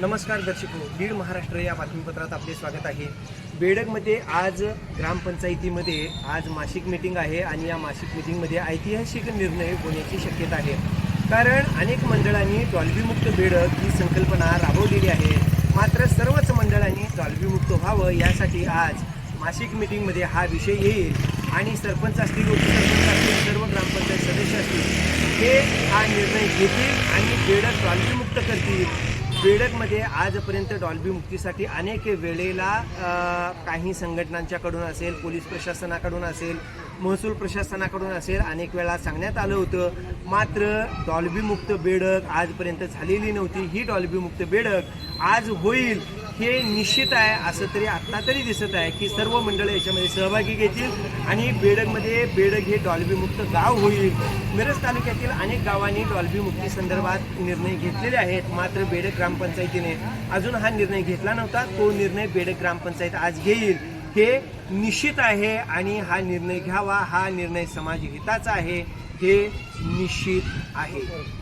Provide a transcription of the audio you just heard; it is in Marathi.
नमस्कार दर्शको बीड महाराष्ट्र या बातमीपत्रात आपले स्वागत आहे. बेडकमध्ये आज ग्रामपंचायतीमध्ये आज मासिक मीटिंग आहे आणि या मासिक मीटिंगमध्ये ऐतिहासिक निर्णय होण्याची शक्यता आहे. कारण अनेक मंडळांनी डॉल्बीमुक्त बेडक ही संकल्पना राबवलेली आहे. मात्र सर्वच मंडळांनी डॉल्बीमुक्त व्हावं यासाठी आज मासिक मीटिंगमध्ये हा विषय येईल आणि सरपंच असतील उपसरपंच असतील सर्व ग्रामपंचायत सदस्य असतील हे हा निर्णय घेतील आणि बेडक डॉल्बीमुक्त करतील. बेडकमध्ये आजपर्यंत डॉल्बी मुक्तीसाठी अनेक वेळेला काही संघटनांच्याकडून असेल पोलीस प्रशासनाकडून असेल महसूल प्रशासनाकडून असेल अनेक वेळा सांगण्यात आलं होतं. मात्र डॉल्बी मुक्त बेडक आजपर्यंत झालेली नव्हती. ही डॉल्बी मुक्त बेडक आज होईल. हे निश्चित आहे असं तरी आत्ता तरी दिसत आहे की सर्व मंडळं याच्यामध्ये सहभागी घेतील आणि बेडकमध्ये बेडक हे डॉल्बी मुक्त गाव होईल. मिरज तालुक्यातील अनेक गावांनी डॉल्बी मुक्ती संदर्भात निर्णय घेतलेले आहेत. मात्र बेडग ग्रामपंचायतीने अजून हा निर्णय घेतला नव्हता. तो निर्णय बेडग ग्रामपंचायत आज घेईल. हे निश्चित आहे आणि हा निर्णय घ्यावा हा निर्णय समाजहिताचा आहे. हे निश्चित आहे.